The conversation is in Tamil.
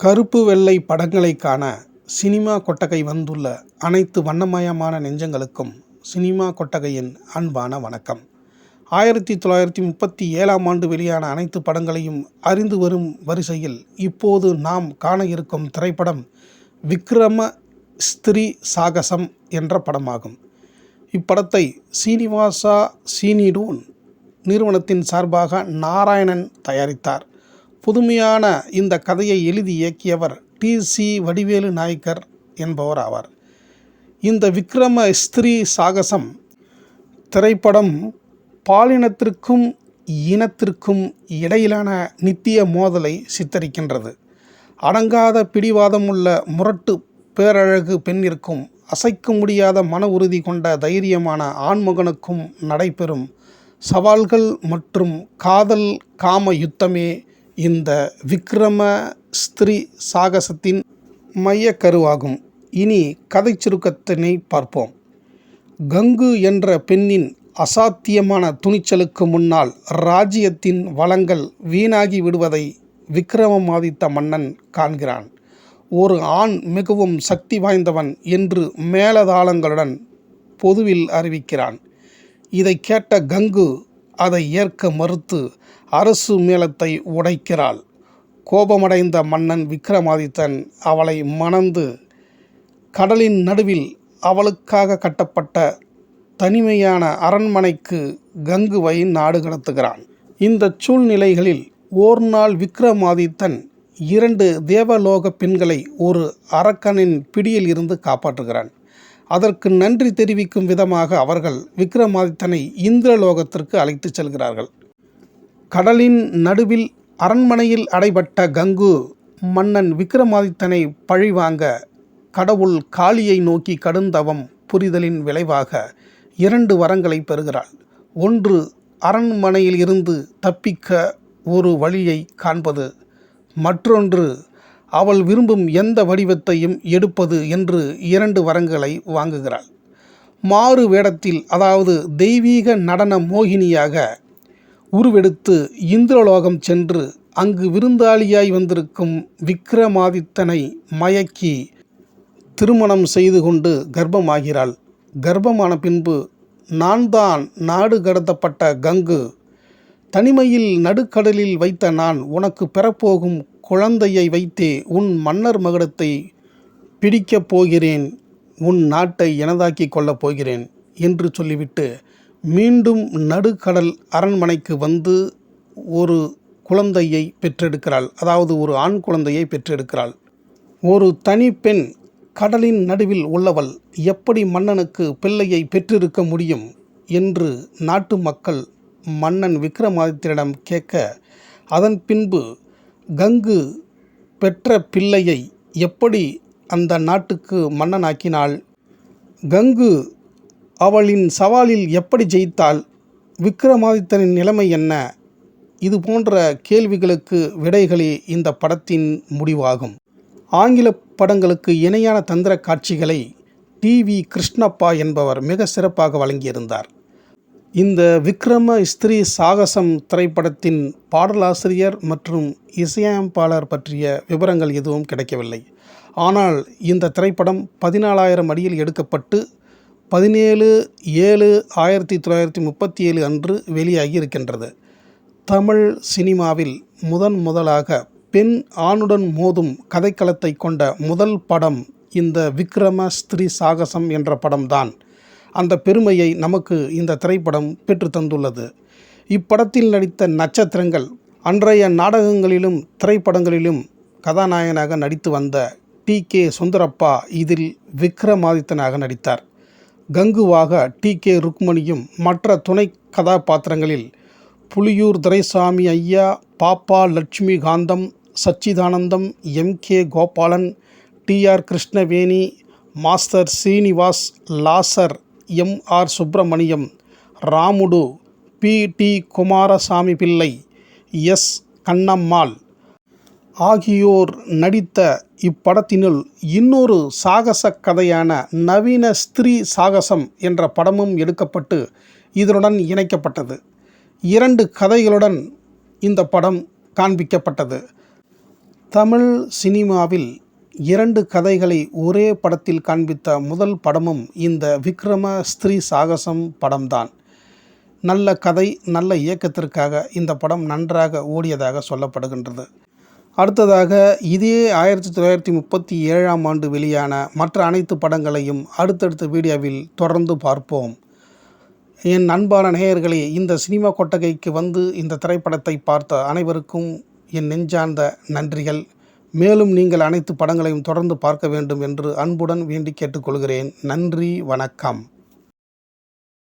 கருப்பு வெள்ளை படங்களை காண சினிமா கொட்டகை வந்துள்ள அனைத்து வண்ணமயமான நெஞ்சங்களுக்கும் சினிமா கொட்டகையின் அன்பான வணக்கம். ஆயிரத்தி தொள்ளாயிரத்தி முப்பத்தி ஏழாம் ஆண்டு வெளியான அனைத்து படங்களையும் அறிந்து வரும் வரிசையில் இப்போது நாம் காண இருக்கும் திரைப்படம் விக்ரம ஸ்திரீ சாகசம் என்ற படமாகும். இப்படத்தை சீனிவாசா சீனிடூன் நிறுவனத்தின் சார்பாக நாராயணன் தயாரித்தார். புதுமையான இந்த கதையை எழுதி இயக்கியவர் டி சி வடிவேலு நாயக்கர் என்பவர் ஆவார். இந்த விக்ரம ஸ்திரீ சாகசம் திரைப்படம் பாலினத்திற்கும் இனத்திற்கும் இடையிலான நித்திய மோதலை சித்தரிக்கின்றது. அடங்காத பிடிவாதம் உள்ள முரட்டு பேரழகு பெண்ணிற்கும் அசைக்க முடியாத மன உறுதி கொண்ட தைரியமான ஆண்மகனுக்கும் நடைபெறும் சவால்கள் மற்றும் காதல் காம யுத்தமே இந்த விக்ரம ஸ்திரீ சாகசத்தின் மையக்கருவாகும் இனி கதை சுருக்கத்தினை பார்ப்போம். கங்கு என்ற பெண்ணின் அசாத்தியமான துணிச்சலுக்கு முன்னால் ராஜ்யத்தின் வளங்கள் வீணாகி விடுவதை விக்ரமமாதித்த மன்னன் காண்கிறான். ஒரு ஆண் மிகவும் சக்தி வாய்ந்தவன் என்று மேலதாளங்களுடன் பொதுவில் அறிவிக்கிறான். இதை கேட்ட கங்கு அதை ஏற்க மறுத்து அரசு மேளத்தை உடைக்கிறாள். கோபமடைந்த மன்னன் விக்ரமாதித்தன் அவளை மணந்து கடலின் நடுவில் அவளுக்காக கட்டப்பட்ட தனிமையான அரண்மனைக்கு கங்குவை நாடு கடத்துகிறான். இந்த சூழ்நிலைகளில் ஓர் நாள் விக்ரமாதித்தன் இரண்டு தேவலோக பெண்களை ஒரு அரக்கனின் பிடியில் இருந்து காப்பாற்றுகிறான். அதற்கு நன்றி தெரிவிக்கும் விதமாக அவர்கள் விக்ரமாதித்தனை இந்திரலோகத்திற்கு அழைத்துச் செல்கிறார்கள். கடலின் நடுவில் அரண்மனையில் அடைபட்ட கங்கு மன்னன் விக்ரமாதித்தனை பழிவாங்க கடவுள் காளியை நோக்கி கடுந்தவம் புரிதலின் விளைவாக இரண்டு வரங்களை பெறுகிறாள். ஒன்று அரண்மனையில் இருந்து தப்பிக்க ஒரு வழியை காண்பது மற்றொன்று அவள் விரும்பும் எந்த வடிவத்தையும் எடுப்பது என்று இரண்டு வரங்களை வாங்குகிறாள். மாறு வேடத்தில் அதாவது தெய்வீக நடன மோகினியாக உருவெடுத்து இந்திரலோகம் சென்று அங்கு விருந்தாளியாய் வந்திருக்கும் விக்ரமாதித்தனை மயக்கி திருமணம் செய்து கொண்டு கர்ப்பமாகிறாள். கர்ப்பமான பின்பு நான் தான் நாடு கடத்தப்பட்ட கங்கு தனிமையில் நடுக்கடலில் வைத்த நான் உனக்கு பெறப்போகும் குழந்தையை வைத்தே உன் மன்னர் மகுடத்தை பிடிக்கப் போகிறேன் உன் நாட்டை எனதாக்கிக் கொள்ளப் போகிறேன் என்று சொல்லிவிட்டு மீண்டும் நடுக்கடல் அரண்மனைக்கு வந்து ஒரு குழந்தையை பெற்றெடுக்கிறாள். அதாவது ஒரு ஆண் குழந்தையை பெற்றெடுக்கிறாள். ஒரு தனி பெண் கடலின் நடுவில் உள்ளவள் எப்படி மன்னனுக்கு பிள்ளையை பெற்றிருக்க முடியும் என்று நாட்டு மக்கள் மன்னன் விக்ரமாதித்தியனிடம் கேட்க அதன் பின்பு கங்கு பெற்ற பிள்ளையை எப்படி அந்த நாட்டுக்கு மன்னனாக்கினாள்? கங்கு அவளின் சவாலில் எப்படி ஜெயித்தாள்? விக்ரமாதித்தனின் நிலைமை என்ன இது போன்ற கேள்விகளுக்கு விடைகளே இந்த படத்தின் முடிவாகும். ஆங்கில படங்களுக்கு இணையான தந்திர காட்சிகளை டி வி கிருஷ்ணப்பா என்பவர் மிக சிறப்பாக வழங்கியிருந்தார். இந்த விக்ரம ஸ்திரீ சாகசம் திரைப்படத்தின் பாடலாசிரியர் மற்றும் இசையமைப்பாளர் பற்றிய விவரங்கள் எதுவும் கிடைக்கவில்லை. ஆனால் இந்த திரைப்படம் பதினாலாயிரம் அடியில் எடுக்கப்பட்டு பதினேழு ஏழு ஆயிரத்தி தொள்ளாயிரத்தி முப்பத்தி ஏழு அன்று வெளியாகி இருக்கின்றது தமிழ் சினிமாவில் முதன் முதலாக பெண் ஆணுடன் மோதும் கதைக்களத்தை கொண்ட முதல் படம் இந்த விக்ரம ஸ்திரீ சாகசம் என்ற படம்தான். அந்த பெருமையை நமக்கு இந்த திரைப்படம் பெற்று தந்துள்ளது இப்படத்தில் நடித்த நட்சத்திரங்கள் அன்றைய நாடகங்களிலும் திரைப்படங்களிலும் கதாநாயகனாக நடித்து வந்த டி கே. சுந்தரப்பா இதில் விக்ரமாதித்தனாக நடித்தார். கங்குவாக டி. கே. ருக்மணியும் மற்ற துணை கதாபாத்திரங்களில் புலியூர் துரைசாமி ஐயா Pappa Lakshmikantham Sachidanandam M. K. Gopalan T. R. Krishnaveni master Srinivas Lazar M R Subramaniam Ramudu P. T. Kumaraswamy Pillai S. Kannammal ஆகியோர் நடித்த இப்படத்தினுள் இன்னொரு சாகச கதையான நவீன ஸ்திரீ சாகசம் என்ற படமும் எடுக்கப்பட்டு இதனுடன் இணைக்கப்பட்டது. இரண்டு கதைகளுடன் இந்த படம் காண்பிக்கப்பட்டது. தமிழ் சினிமாவில் இரண்டு கதைகளை ஒரே படத்தில் காண்பித்த முதல் படமும் இந்த விக்ரம ஸ்திரீ சாகசம் படம்தான். நல்ல கதை நல்ல இயக்கத்திற்காக இந்த படம் நன்றாக ஓடியதாக சொல்லப்படுகின்றது. அடுத்ததாக இதே ஆயிரத்தி தொள்ளாயிரத்தி முப்பத்தி ஏழாம் ஆண்டு வெளியான மற்ற அனைத்து படங்களையும் அடுத்தடுத்த வீடியோவில் தொடர்ந்து பார்ப்போம். என் அன்பான நேயர்களே இந்த சினிமா கொட்டகைக்கு வந்து இந்த திரைப்படத்தை பார்த்த அனைவருக்கும் என் நெஞ்சார்ந்த நன்றிகள். மேலும் நீங்கள் அனைத்து படங்களையும் தொடர்ந்து பார்க்க வேண்டும் என்று அன்புடன் வேண்டி கேட்டுக்கொள்கிறேன். நன்றி வணக்கம்.